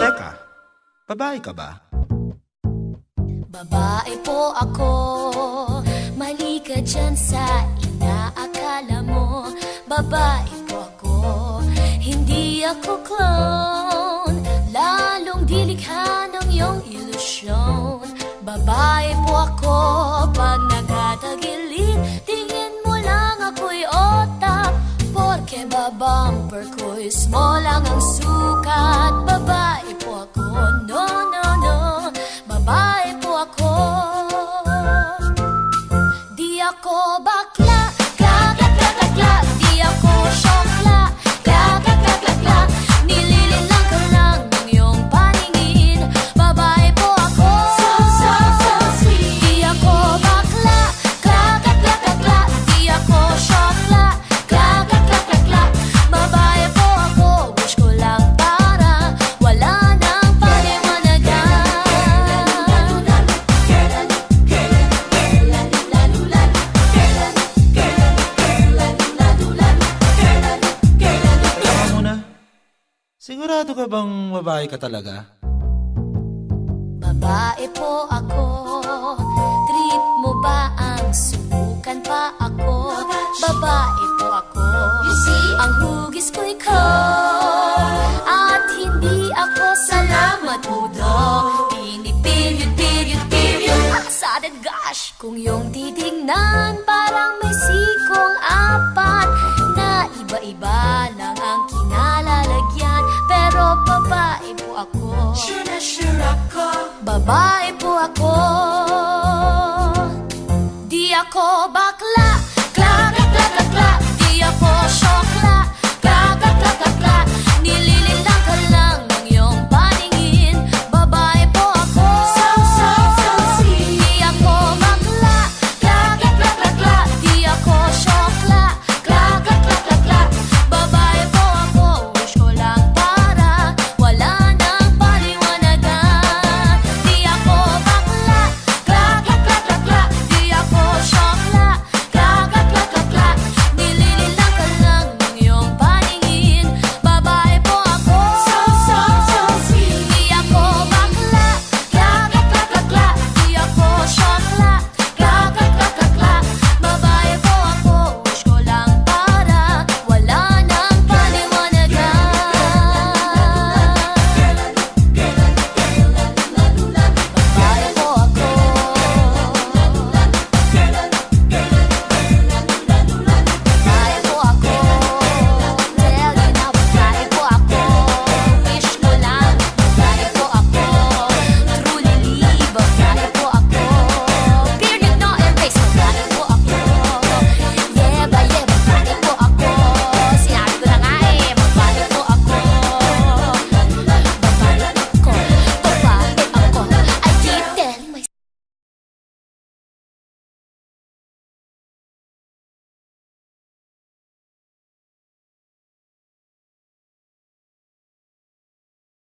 Teka, babae ka ba? Babae po ako. Mali ka dyan sa inaakala mo. Babae po ako. Hindi ako ng iyong ilusyon. Babae po ako Pag nagtatagilid Tingin mo lang ako'y otak. Porke babumper ko'y small lang ang sukat Sigurado ka bang babae ka talaga? Babae po ako. Trip mo ba ang subukan pa ako? Babae po ako. Ang hugis ko'y cold At hindi ako salamat udo Pinipili't, pili't, pili't Excited gosh Kung yung titignan широко Бабай